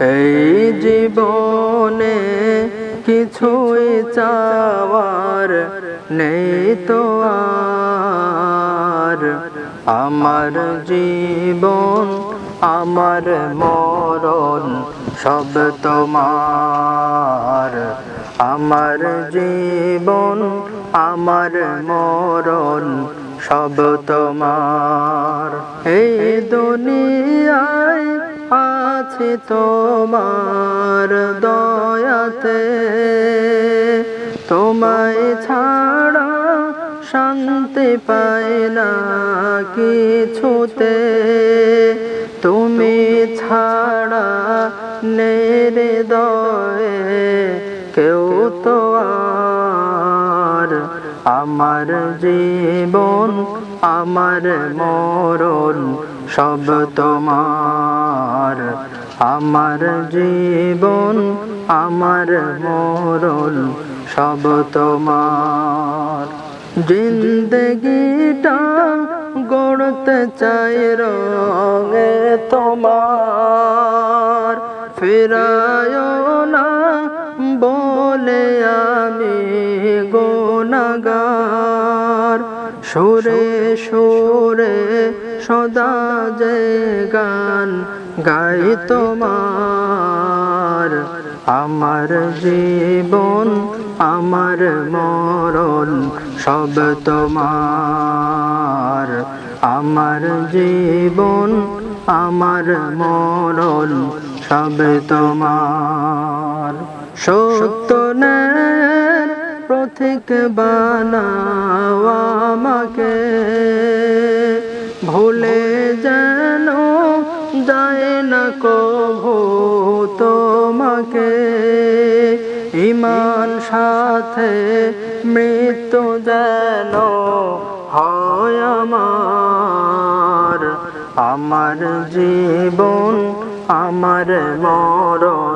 এই জীবনে কিছুই চাওয়ার নেই তো আর। আমার জীবন, আমার মরণ সব তোমার। আমার জীবন, আমার মরণ সব তোমার। এই দুনিয়ায় আছে তোমার দয়াতে। তোমায় ছাড়া শান্তি পাই না কিছুতে। তুমি ছাড়া নেরে দয়ে কেউ তো আমার জীবন, আমার মরণ সব তোমার। আমার জীবন, আমার মরণ, সব তোমার। জিন্দগিটা গড়তে চাই রঙে তোমার। ফেরায় না বলে আমি সুরে সুরে সদা যে গান গাই তোমার। আমার জীবন, আমার মরণ সব তোমার। আমার জীবন, আমার মরণ সব তোমার। সত্য ন্যায়ের প্রতীক বানাও আমাকে। ভুলে যেন যায় না কভু তোমাকে। ইমান সাথে মৃত্যু যেন হয় আমার। আমার জীবন, আমার মরণ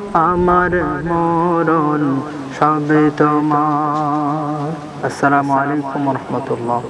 আমার মরণ সবে তোমার। আসসালামু আলাইকুম রহমতুল্লাহ।